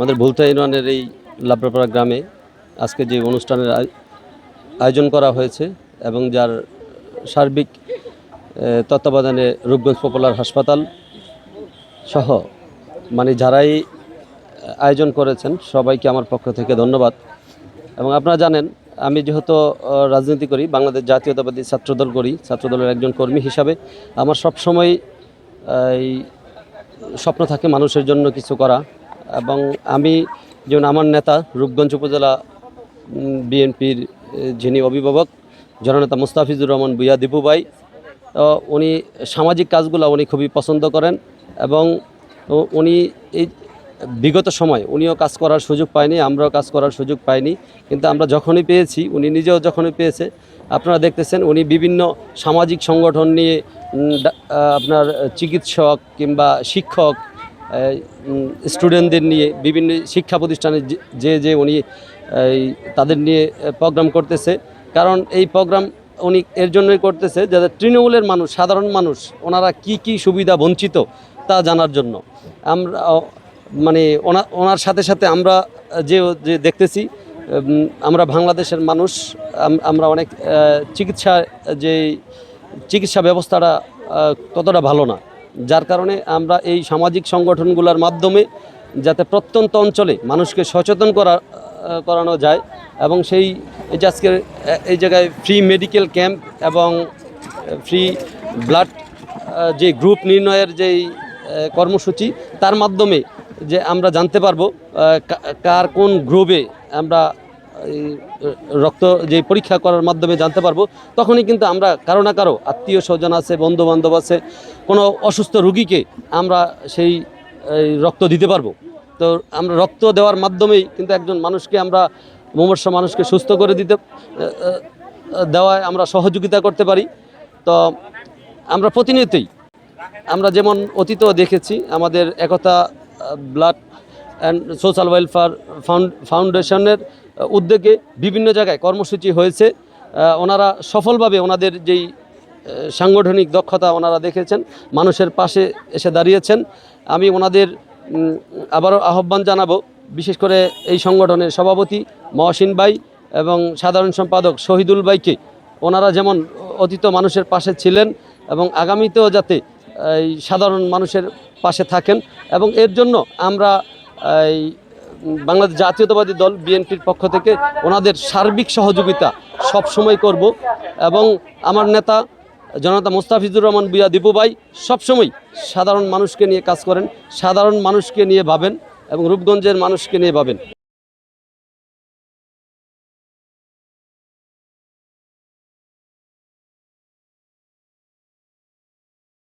আমাদের ভুলতা ইউনিয়নের এই লাবরাপাড়া গ্রামে আজকে যে অনুষ্ঠানের আয়- আয়োজন করা হয়েছে এবং যার সার্বিক তত্ত্বাবধানে রূপগঞ্জ পপুলার হাসপাতাল সহ মানে যারাই আয়োজন করেছেন সবাইকে আমার পক্ষ থেকে ধন্যবাদ। এবং আপনারা জানেন, আমি যেহেতু রাজনীতি করি, বাংলাদেশ জাতীয়তাবাদী ছাত্রদল করি, ছাত্রদলের একজন কর্মী হিসাবে, আমার সবসময় এই স্বপ্ন থাকে মানুষের জন্য কিছু করা। এবং আমি যেমন আমার নেতা রূপগঞ্জ উপজেলা বিএনপির যিনি অভিভাবক, জননেতা মুস্তাফিজুর রহমান বুয়া দীপু ভাই উনি সামাজিক কাজগুলো উনি খুবই পছন্দ করেন এবং উনি এই বিগত সময় উনিও কাজ করার সুযোগ পায়নি, আমরাও কাজ করার সুযোগ পাইনি। কিন্তু আমরা যখনই পেয়েছি, উনি নিজেও যখনই পেয়েছে, আপনারা দেখতেছেন উনি বিভিন্ন সামাজিক সংগঠন নিয়ে আপনার চিকিৎসক কিংবা শিক্ষক স্টুডেন্টদের নিয়ে বিভিন্ন শিক্ষা প্রতিষ্ঠানে যে- যে উনি তাদের নিয়ে প্রোগ্রাম করতেছে। কারণ এই প্রোগ্রাম উনি এর জন্যই করতেছে যাতে তৃণমূলের মানুষ, সাধারণ মানুষ, ওনারা কি কি সুবিধা বঞ্চিত তা জানার জন্য। আমরা মানে ওনা, ওনার সাথে সাথে আমরা যে যে দেখতেছি আমরা বাংলাদেশের মানুষ আমরা অনেক চিকিৎসা, যে, চিকিৎসা ব্যবস্থাটা ততটা ভালো না। যার কারণে আমরা এই সামাজিক সংগঠনগুলোর মাধ্যমে যাতে প্রত্যন্ত অঞ্চলে মানুষকে সচেতন করা করানো যায় এবং সেই, এই যে আজকের এই জায়গায় ফ্রি মেডিকেল ক্যাম্প এবং ফ্রি ব্লাড যে গ্রুপ নির্ণয়ের যেই কর্মসূচি, তার মাধ্যমে যে আমরা জানতে পারব কার কোন গ্রুপে আমরা রক্ত যে পরীক্ষা করার মাধ্যমে জানতে পারব, তখনই কিন্তু আমরা কারও না কারও আত্মীয় স্বজন আছে বন্ধু বান্ধব আছে, কোনো অসুস্থ রুগীকে আমরা সেই রক্ত দিতে পারব। তো আমরা রক্ত দেওয়ার মাধ্যমেই কিন্তু একজন মানুষকে আমরা, মুমূর্ষ মানুষকে সুস্থ করে দিতে দেওয়ায় আমরা সহযোগিতা করতে পারি। তো আমরা প্রতিনিয়তই, আমরা যেমন অতীতও দেখেছি, আমাদের Ekta blood and social welfare ফাউন্ডেশনের উদ্যোগে বিভিন্ন জায়গায় কর্মসূচি হয়েছে। ওনারা সফলভাবে ওনাদের যেই সাংগঠনিক দক্ষতা ওনারা দেখেছেন, মানুষের পাশে এসে দাঁড়িয়েছেন। আমি ওনাদের আবারও আহ্বান জানাব, বিশেষ করে এই সংগঠনের সভাপতি মহসিন ভাই এবং সাধারণ সম্পাদক শহীদুল ভাইকে। ওনারা যেমন অতীত মানুষের পাশে ছিলেন এবং আগামীতেও যাতে, এই সাধারণ মানুষের পাশে থাকেন এবং এর জন্য আমরা এই বাংলাদেশ জাতীয়তাবাদী দল বিএনপির পক্ষ থেকে ওনাদের সার্বিক সহযোগিতা সব সময় করব এবং আমার নেতা জনতা মোস্তাফিজুর রহমান বিয়া দীপু ভাই সবসময় সাধারণ মানুষকে নিয়ে কাজ করেন, সাধারণ মানুষকে নিয়ে ভাবেন এবং রূপগঞ্জের মানুষকে নিয়ে ভাবেন।